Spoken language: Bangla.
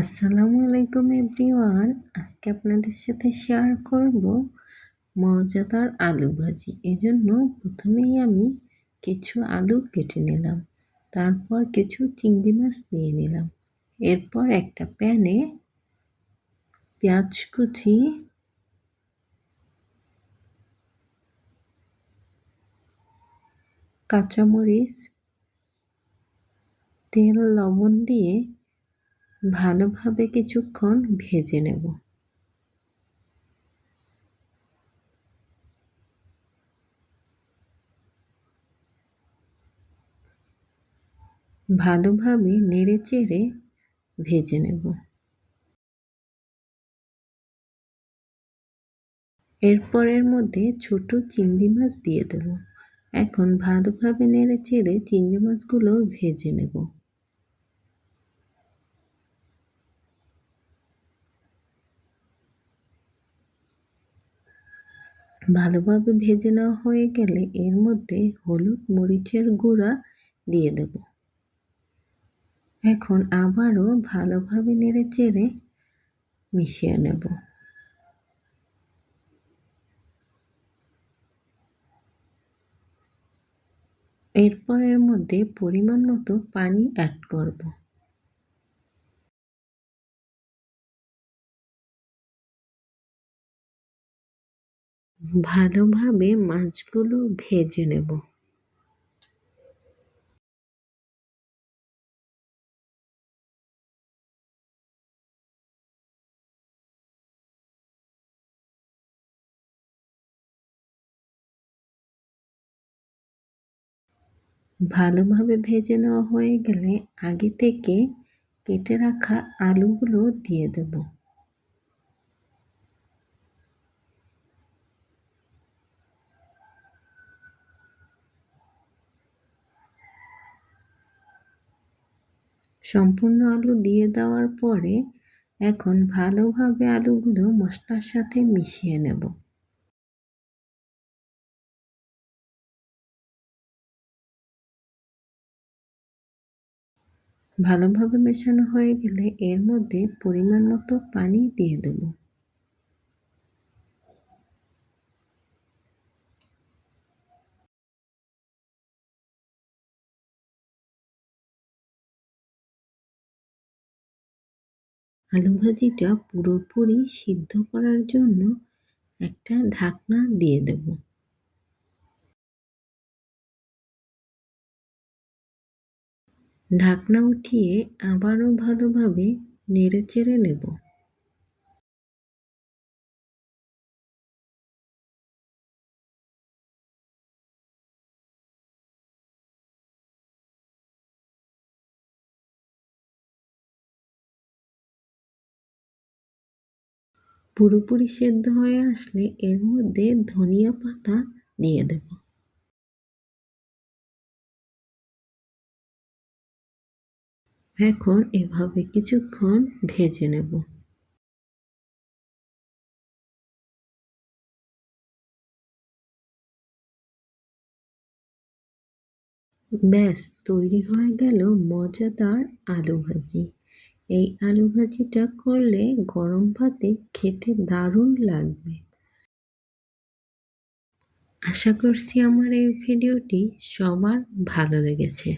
আসসালামু আলাইকুম এভরিওয়ান। আজকে আপনাদের সাথে শেয়ার করব মজাদার আলু ভাজি। এজন্য প্রথমেই আমি কিছু আলু কেটে নিলাম, তারপর কিছু চিংড়ি মাছ নিয়ে নিলাম। এরপর একটা প্যানে পেঁয়াজ কুচি, কাঁচামরিচ, তেল, লবণ দিয়ে ভালোভাবে কিছুক্ষণ ভেজে নেব। ভালোভাবে নেড়ে চেড়ে ভেজে নেব। এরপরের মধ্যে ছোট চিংড়ি মাছ দিয়ে দেব। এখন ভালোভাবে নেড়ে চেড়ে চিংড়ি মাছগুলো ভেজে নেব। ভালোভাবে ভেজে নেওয়া হয়ে গেলে এর মধ্যে হলুদ মরিচের গুঁড়া দিয়ে দেব। এখন আবারও ভালোভাবে নেড়ে চেড়ে মিশিয়ে নেব। এরপর এর মধ্যে পরিমাণ মতো পানি অ্যাড করব। ভালোভাবে মাছগুলো ভেজে নেব। ভালোভাবে ভেজে নেওয়া হয়ে গেলে আগে থেকে কেটে রাখা আলুগুলো দিয়ে দেবো। সম্পূর্ণ আলু দিয়ে দেওয়ার পরে এখন ভালোভাবে আলুগুলো মশলার সাথে মিশিয়ে নেব। ভালোভাবে মেশানো হয়ে গেলে এর মধ্যে পরিমাণ মতো পানি দিয়ে দেবো। আলু ভাজিটা পুরোপুরি সিদ্ধ করার জন্য একটা ঢাকনা দিয়ে দেব। ঢাকনা উঠিয়ে আবারও ভালোভাবে নেড়ে চেড়ে নেব। পুরোপুরি সেদ্ধ হয়ে আসলে এর মধ্যে ধনিয়া পাতা দিয়ে দেব। এখন এভাবে কিছুক্ষণ ভেজে নেব। ব্যাস, তৈরি হয়ে গেল মজাদার আলু ভাজি। এই আলু ভাজিটা করলে গরম ভাতে খেতে দারুণ লাগবে। আশা করছি আমার এই ভিডিওটি সবার ভালো লেগেছে।